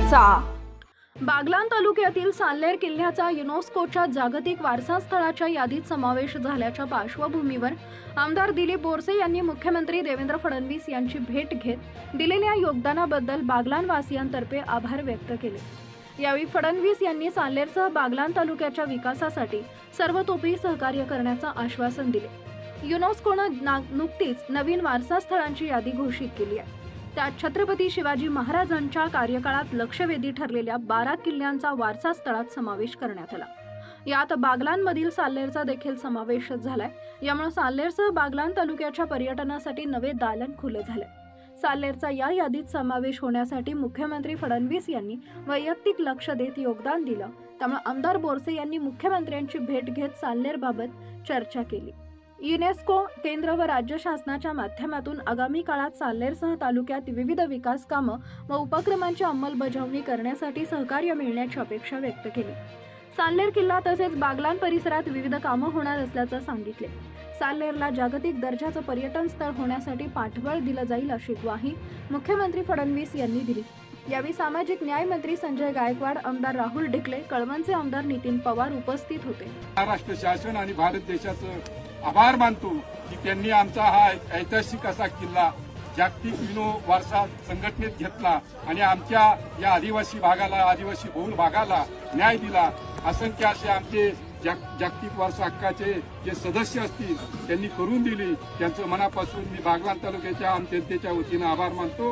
वार्ता बागलान तालुक्यातील साल्लेर किल्ल्याचा युनेस्कोच्या जागतिक वारसा स्थळाच्या यादीत समावेश झाल्याच्या पार्श्वभूमीवर आमदार दिलीप बोरसे यांनी मुख्यमंत्री देवेंद्र फडणवीस यांची भेट घेत दिलेल्या योगदानाबद्दल बागलानवासियांतर्फे आभार व्यक्त केले. यावेळी फडणवीस यांनी साल्लेरसह बागलान तालुक्याच्या विकासासाठी सर्वतोपरी सहकार्य करण्याचं आश्वासन दिले. युनेस्कोनं नुकतीच नवीन वारसा स्थळांची यादी घोषित केली आहे. त्यात छत्रपती शिवाजी महाराजांच्या कार्यकाळात लक्षवेधी ठरलेल्या बारा किल्ल्यांचा वारसा स्थळात समावेश करण्यात आला. यात बागलांमधील साल्लेरचा देखील समावेश झालाय. यामुळे साल्लेरसह बागलान तालुक्याच्या पर्यटनासाठी नवे दालन खुले झाले. साल्लेरचा या यादीत समावेश होण्यासाठी मुख्यमंत्री फडणवीस यांनी वैयक्तिक लक्ष देत योगदान दिलं. त्यामुळे आमदार बोरसे यांनी मुख्यमंत्र्यांची भेट घेत साल्लेरबाबत चर्चा केली. युनेस्को केंद्र व राज्य शासनाच्या माध्यमातून आगामी काळात साल्हेरसह तालुक्यात विविध विकास कामं व उपक्रमांची अंमलबजावणी करण्यासाठी सहकार्य मिळण्याची अपेक्षा व्यक्त केली. साल्लेर किल्ला तसेच बागलान परिसरात विविध कामं होणार असल्याचं सांगितले. साल्लेरला जागतिक दर्जाचं पर्यटन स्थळ होण्यासाठी पाठबळ दिलं जाईल अशी ग्वाही मुख्यमंत्री फडणवीस यांनी दिली. यावेळी सामाजिक न्याय मंत्री संजय गायकवाड आमदार राहुल डिकले कळवणचे आमदार नितीन पवार उपस्थित होते. महाराष्ट्र शासन आणि भारत देशाचं आभार मानतो की त्यांनी आमचा हा ऐतिहासिक असा किल्ला जागतिक विनो वारसा संघटनेत घेतला आणि आमच्या या आदिवासी भागाला आदिवासी बहुल भागाला न्याय दिला. असंख्य असे आमचे जाग- जागतिक वारसा हक्काचे जे सदस्य असतील त्यांनी करून दिली. त्यांचं मनापासून मी बागवान तालुक्याच्या आम जनतेच्या वतीनं आभार मानतो.